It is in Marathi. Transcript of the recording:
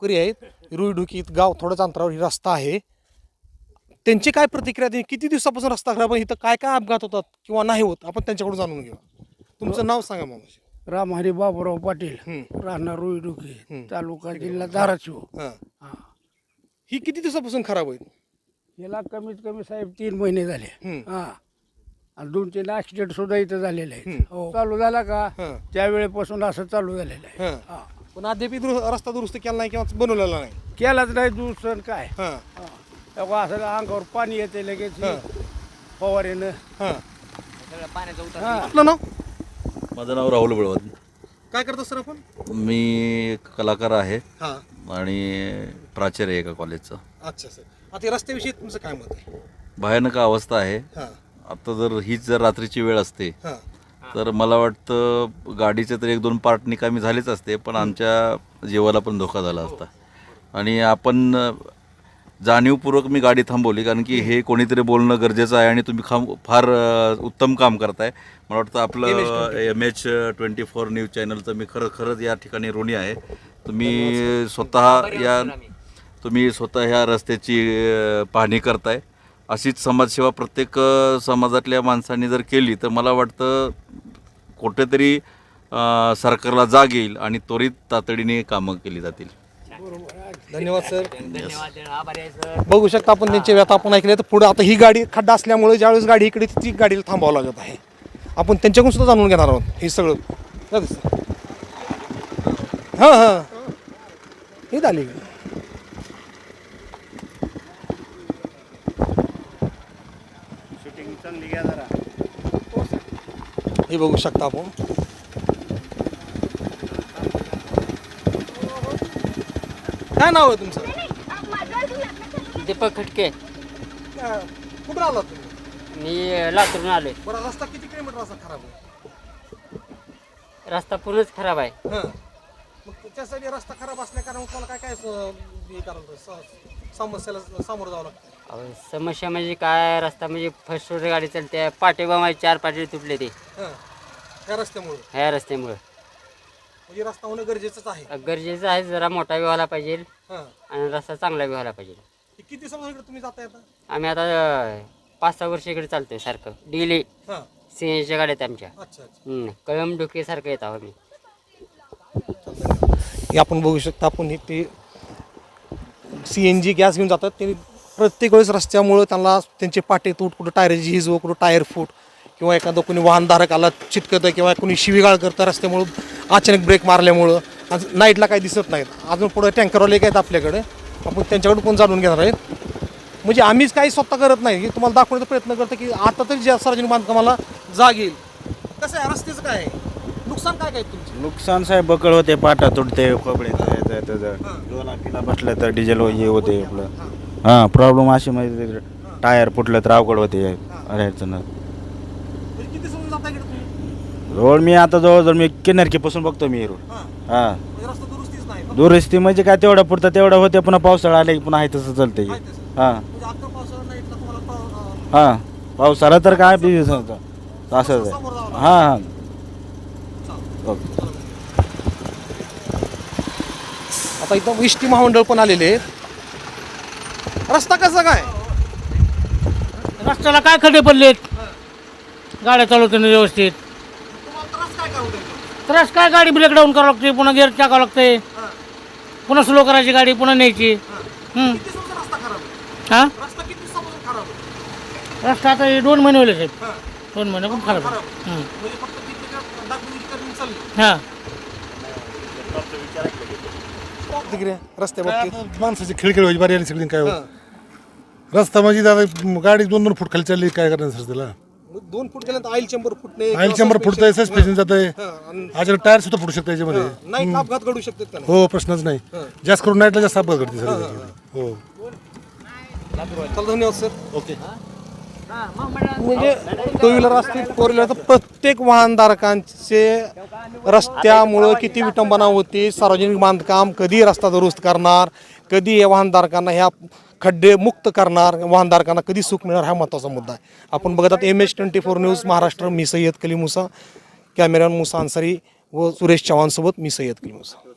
गावकरी आहेत रुईडुकीत गाव थोडंच अंतरावर ही रस्ता आहे त्यांची काय प्रतिक्रिया आहे? किती दिवसापासून रस्ता खराब आहे इथं काय काय अपघात होतात किंवा नाही होत आपण त्यांच्याकडून जाणून घेऊ तुमचं नाव सांगा मामा रामहरी बाबूराव पाटील हम्म. राहणार रुईडुकी हम्म. तालुका जिल्हा धाराशिव हां हा. ही किती दिवसापासून खराब आहे याला कमीत कमी साहेब तीन महिने झाले हम्म. हा आणि दोन तीन ऍक्सिडेंट सुद्धा इथं झालेले आहेत हम्म. हो. चालू झाला का हां त्यावेळेपासून असं चालू झालेलं आहे हां हा. पण अद्याप दुरु- रस्ता दुरुस्त केला नाही किंवा बनवलेला नाही. केलाच नाही दुसरं काय? हां. हा. तेव्हा असं अंगावर पाणी येते लगेच हां. फवारीनं. हां. हा. आपलं नाव? माझं नाव राहुल बळवंत. काय करता सर आपण? मी एक कलाकार आहे. हां. आणि प्राचार्य आहे एका कॉलेजचं अच्छा सर. आता या रस्त्याविषयी तुमचं काय मत आहे? भयानक अवस्था आहे. हां. आता जर हीच जर रात्रीची वेळ असते हां. तर मला वाटतं गाडीचे तर एक दोन पार्ट निकामी झालेच असते पण आमच्या जीवाला पण धोका झाला असता. आणि आपण जाणीवपूर्वक मी गाडी थांबवली कारण की हे कोणीतरी बोलणं गरजेचं आहे आणि तुम्ही खाम फार उत्तम काम करताय. मला वाटतं आपलं M H twenty four news चॅनलचं मी खरं खरंच या ठिकाणी ऋणी आहे. तुम्ही स्वतः या तुम्ही स्वतः ह्या रस्त्याची पाहणी करताय. अशीच समाजसेवा प्रत्येक समाजातल्या माणसांनी जर केली तर मला वाटतं कुठेतरी सरकारला जाग येईल आणि त्वरित तातडीने कामं केली जातील. धन्यवाद सर. बघू शकता आपण त्यांची व्यथा आपण ऐकले तर पुढे आता ही गाडी खड्डा असल्यामुळे ज्यावेळेस गाडी इकडे ती गाडीला थांबावं लागत आहे. आपण त्यांच्याकडून सुद्धा जाणून घेणार आहोत हे सगळं. हां हां. हे झाली. हे बघू शकता आपण. काय नाव आहे तुमचं? दीपक खटके. काय- कुठं आला तुम्ही? मी लातूरून आलोय. बरं रस्ता किती किलोमीटर असा खराब आहे? रस्ता पूर्णच खराब आहे. हां. मग त्यासाठी रस्ता खराब असल्या कारण तुम्हाला काय काय स- हे करावं लागतं? स- समस्याला सामोरं जावं लागतं. अहो, समस्या म्हणजे काय? रस्ता म्हणजे फर्स्ट रोड गाडी चालते. पाटे माझे चार पाटे तुटले ते. हां. या रस्त्यामुळे. ह्या रस्त्यामुळे. म्हणजे रस्ता होणं गरजेचंच आहे. गरजेचं आहे जरा मोठा बी व्हायला पाहिजे हां. आणि रस्ता चांगला बी व्हायला पाहिजे. हे किती इकडे तुम्ही जाता येता आम्ही आता अं, पाच सहा वर्ष इकडे चालतोय सारखं. डेली. हां. सीएनच्या गाड्या आहेत आमच्या. अच्छा अच्छा. हम्म, कळम डोकेसारखं येत आहोत आम्ही. हे आपण बघू शकता आपण हे ते सी एन जी गॅस घेऊन जातात. ते प्रत्येक वेळेस रस्त्यामुळं त्यांना त्यांचे पाटे तूट कुठं टायरची झीज व कुठं टायर फूट. किंवा एखादं कोणी वाहनधारक आला चिटकतं किंवा कोणी शिवीगाळ करतं रस्त्यामुळं अचानक ब्रेक मारल्यामुळं आज नाईटला काही दिसत नाहीत. अजून पुढं टँकरवाले काय आहेत आपल्याकडे. आपण त्यांच्याकडे पण जाणून घेणार आहेत? म्हणजे आम्हीच काही स्वतः करत नाही. की तुम्हाला दाखवण्याचा प्रयत्न करतो की आता तरी ज्या सार्वजनिक बांधकामाला जाग येईल. कसं आहे? रस्त्याचं काय आहे? नुकसान काय काय तुमचं? नुकसान साहेब बकळ होते पाटा तुटते कपडे किला बसलं तर डिझेल हे होते आपलं. हां प्रॉब्लेम अशी म्हणजे टायर फुटलं तर अवघड होते. अरे अडचण म्हणजे किती समजून जाता इकडे तुम्ही रोड मी आता जवळजवळ मी किन्नरकीपासून बघतो मी रोड. हां. हां. म्हणजे रस्ता दुरुस्तीच नाही दुरुस्ती म्हणजे काय तेवढं पुरतं तेवढं होते पुन्हा पावसाळा आला की पुन्हा आहे तसं चालतंय आहे तसं. हां. म्हणजे आता पावसाळा नाईटला तुम्हाला पाव- अं, हां. पावसाळा तर काय बी असंच आहे. समोर जावं लागतं. हां हां. ओके. आता इथं इष्टी महामंडळ पण आलेले आहेत. रस्ता कसा काय? रस्त्याला काय खड्डे पडलेत? गाड्या चालवताना व्यवस्थित. तुम्हाला त्रास काय गाडी ब्रेक डाऊन करावं लागते? पुन्हा गेअर टाकावं लागते? पुन्हा स्लो करायची गाडी पुन्हा न्यायची? हम्म. किती दिवसाचा रस्ता खराब आहे? हा? रस्ता किती दिवसापासून खराब आहे? रस्ता आता हे दोन महिने होले साहेब. हां. दोन महिने पण खराब आहे. हम्म. म्हणजे हा. माणसाची खिळखिळ व्हायची बारी आली सगळी काय होत रस्ता म्हणजे दादा गाडी दोन दोन फूट खाली चालली काय करणार सर त्याला? दोन फूट गेल्यानंतर ऑइल चेंबर फुटणे ऑइल चेंबर फुटतंय सस्पेन्शन जात आहे हां, टायर सुद्धा फुटू शकतं याच्यामध्ये. नाही अपघात घडू शकतात का नाही हो प्रश्नच नाही. जास्त करून नाईटला जास्त अपघात घडते सर हो चला धन्यवाद सर. ओके. म्हणजे टू व्हीलर असतील फोर व्हीलर तर प्रत्येक वाहनधारकांचे रस्त्यामुळं किती विटंबना होती सार्वजनिक बांधकाम कधी रस्ता दुरुस्त करणार कधी या वाहनधारकांना ह्या खड्डे मुक्त करणार वाहनधारकांना कधी सुख मिळणार हा महत्त्वाचा मुद्दा आहे. आपण बघत आहात M H twenty four news Maharashtra मी सय्यद कली मुसा कॅमेरामॅन मुसा अन्सारी व सुरेश चव्हाणसोबत मी सय्यद कली मुसा.